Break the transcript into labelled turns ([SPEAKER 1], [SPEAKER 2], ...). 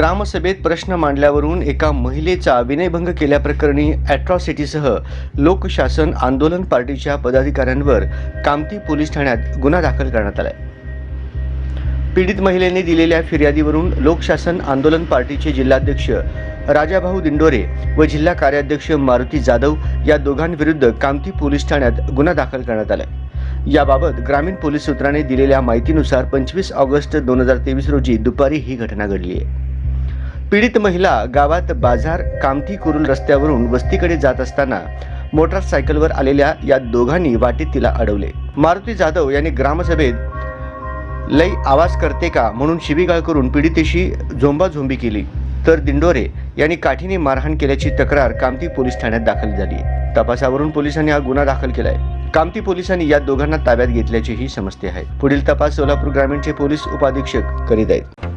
[SPEAKER 1] ग्रामसभेत प्रश्न मांडल्यावरून एका महिलेचा विनयभंग केल्याप्रकरणी ॲट्रॉसिटीसह लोकशासन आंदोलन पार्टीच्या पदाधिकाऱ्यांवर कामती पोलीस ठाण्यात गुन्हा दाखल करण्यात आलाय. पीडित महिलेने दिलेल्या फिर्यादीवरून लोकशासन आंदोलन पार्टीचे जिल्हाध्यक्ष राजाभाऊ दिंडोरे व जिल्हा कार्याध्यक्ष मारुती जाधव या दोघांविरुद्ध कामती पोलीस ठाण्यात गुन्हा दाखल करण्यात आलाय. याबाबत ग्रामीण पोलीस सूत्रांनी दिलेल्या माहितीनुसार पंचवीस ऑगस्ट दोन हजार तेवीस रोजी दुपारी ही घटना घडली आहे. पीडित महिला गावात बाजार कामती कुरुल रस्त्यावरून वस्तीकडे जात असताना मोटारसायकलवर आलेल्या या दोघांनी वाटेत तिला अडवले. मारुती जाधव यांनी ग्रामसभेत लई आवाज करते का म्हणून शिबीगाळ करून पीडितेशी झोंबाझोंबी केली. तर दिंडोरे यांनी काठीने मारहाण केल्याची तक्रार कामती पोलीस ठाण्यात दाखल झाली. तपासावरून पोलिसांनी हा गुन्हा दाखल केलाय. कामती पोलिसांनी या दोघांना ताब्यात घेतल्याचेही समजते आहे. पुढील तपास सोलापूर ग्रामीणचे पोलीस उपाधीक्षक करीत आहेत.